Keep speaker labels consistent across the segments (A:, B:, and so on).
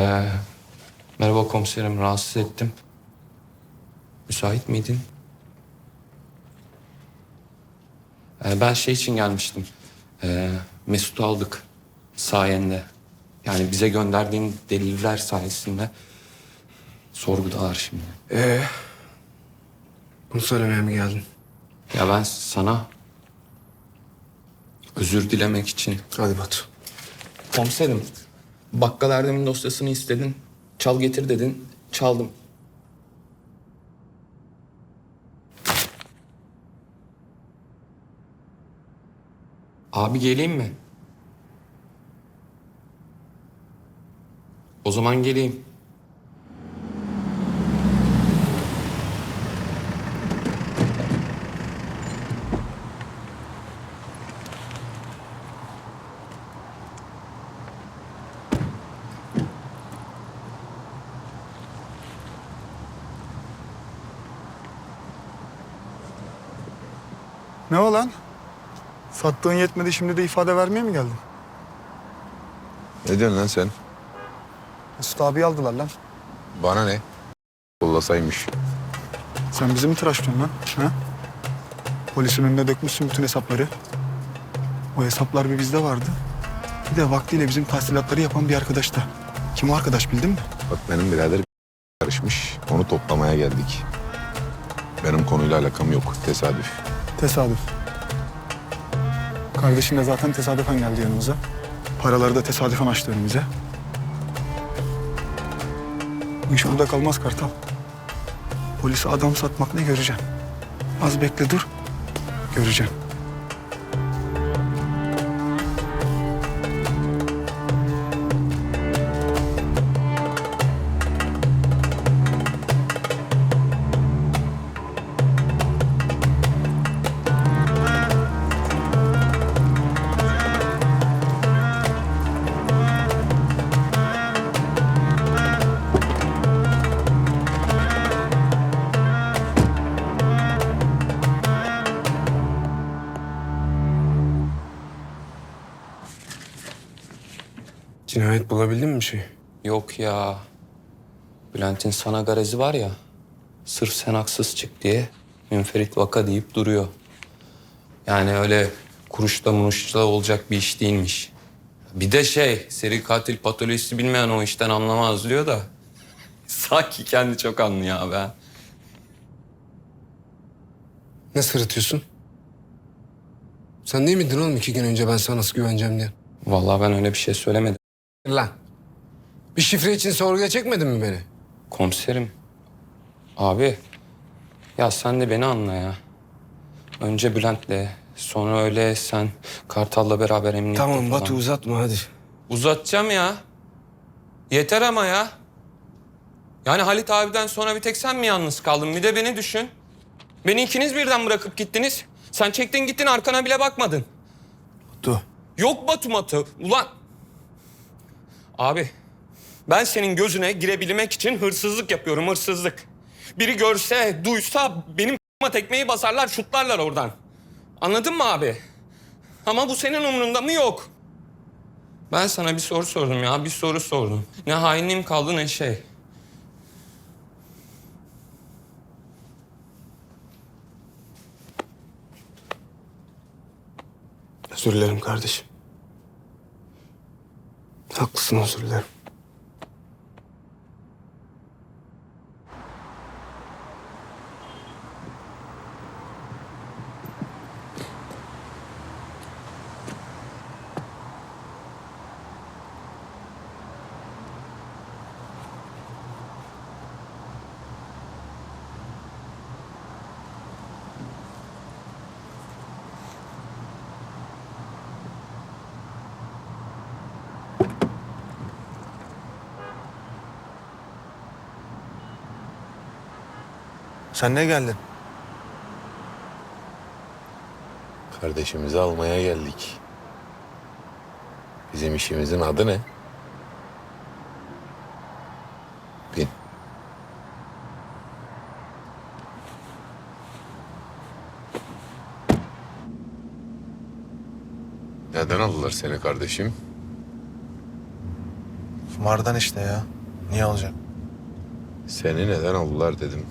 A: Ee, merhaba komiserim, rahatsız ettim. Müsait miydin? Ee, ben şey için gelmiştim. Ee, Mesut'u aldık sayende. Yani bize gönderdiğin deliller sayesinde sorgudalar şimdi.
B: Ee, bunu söylemeye mi geldin?
A: Ya ben sana özür dilemek için
B: Hadi Batu.
A: Komiserim, bakkal Erdem'in dosyasını istedin. Çal getir dedin. Çaldım. Abi geleyim mi? O zaman geleyim.
C: Ne o lan? Sattığın yetmedi şimdi de ifade vermeye mi geldin?
D: Ne diyorsun lan sen?
C: Mesut abi aldılar lan.
D: Bana ne? Kollasaymış.
C: Sen bizi mi tıraşlıyorsun lan? Ha? Polisin önüne dökmüşsün bütün hesapları. O hesaplar bir bizde vardı. Bir de vaktiyle bizim tahsilatları yapan bir arkadaşta. Kim o arkadaş bildin mi?
D: Bak benim birader karışmış. Onu toplamaya geldik. Benim konuyla alakam yok. Tesadüf.
C: Tesadüf. Kardeşin de zaten tesadüfen geldi yanımıza. Paraları da tesadüfen açtı önümüze. Bu iş burada kalmaz Kartal. Polise adam satmak ne göreceksin? Az bekle dur. Göreceksin.
B: Cinayet bulabildin mi bir şey?
A: Yok ya. Bülent'in sana garezi var ya. Sırf sen haksız çık diye münferit vaka deyip duruyor. Yani öyle kuruşla muruşla olacak bir iş değilmiş. Bir de şey, seri katil patolojisi bilmeyen o işten anlamaz diyor da. Sanki kendi çok anlıyor abi. ha.
B: Ne sırıtıyorsun? Sen değil miydin oğlum iki gün önce ben sana nasıl güveneceğim diye?
A: Vallahi ben öyle bir şey söylemedim.
B: Lan. Bir şifre için sorguya çekmedin mi beni?
A: Komiserim. Abi. Ya sen de beni anla ya. Önce Bülent'le, sonra öyle sen Kartal'la beraber emniyette
B: Tamam
A: falan.
B: Batu uzatma hadi.
A: Uzatacağım ya. Yeter ama ya. Yani Halit abiden sonra bir tek sen mi yalnız kaldın? Bir de beni düşün. Beni ikiniz birden bırakıp gittiniz. Sen çektin gittin arkana bile bakmadın.
B: Batu.
A: Yok Batu Matı. Ulan. Abi. Ben senin gözüne girebilmek için hırsızlık yapıyorum hırsızlık. Biri görse, duysa benim tekmeyi basarlar, şutlarlar oradan. Anladın mı abi? Ama bu senin umrunda mı yok? Ben sana bir soru sordum ya, bir soru sordum. Ne hainliğim kaldı ne şey.
B: Özür dilerim kardeşim. Haklısın özür dilerim.
E: Sen ne geldin?
D: Kardeşimizi almaya geldik. Bizim işimizin adı ne? Bin. Neden aldılar seni kardeşim?
E: Vardan işte ya. Niye olacak?
D: Seni neden aldılar dedim.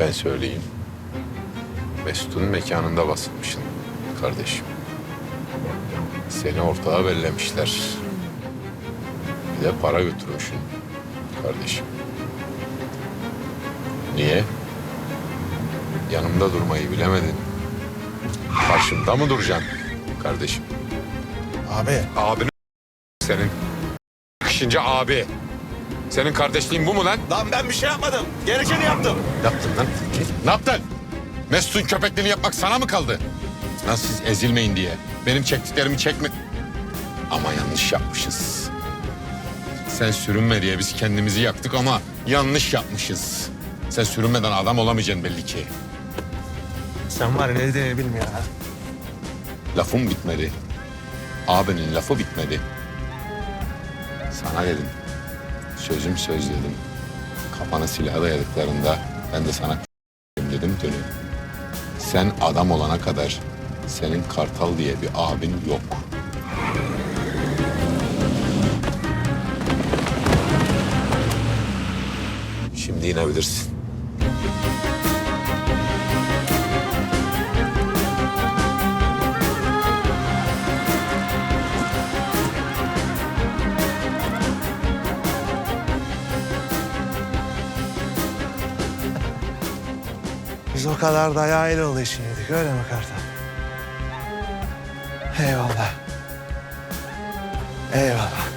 D: Ben söyleyeyim. Mesut'un mekanında basılmışsın kardeşim. Seni ortağa bellemişler. Bir de para götürmüşsün kardeşim. Niye? Yanımda durmayı bilemedin. Karşımda mı duracaksın kardeşim?
E: Abi
D: Abine senin. Yakışınca abi. Senin kardeşliğin bu mu lan?
E: Lan ben bir şey yapmadım. Gerekeni yaptım.
D: Yaptın lan. Ne yaptın? Mesut'un köpekliğini yapmak sana mı kaldı? Lan siz ezilmeyin diye. Benim çektiklerimi çekme... Ama yanlış yapmışız. Sen sürünme diye biz kendimizi yaktık ama yanlış yapmışız. Sen sürünmeden adam olamayacaksın belli ki.
E: Sen var ya ne dediğini bilmiyor ha.
D: Lafım bitmedi. Abinin lafı bitmedi. Sana dedim. Sözüm söz dedim. Kafana silah dayadıklarında ben de sana dedim dönüyorum. Sen adam olana kadar senin Kartal diye bir abin yok. Şimdi inebilirsin.
E: Biz o kadar el oğlu için yedik öyle mi Kartal? Eyvallah. Eyvallah.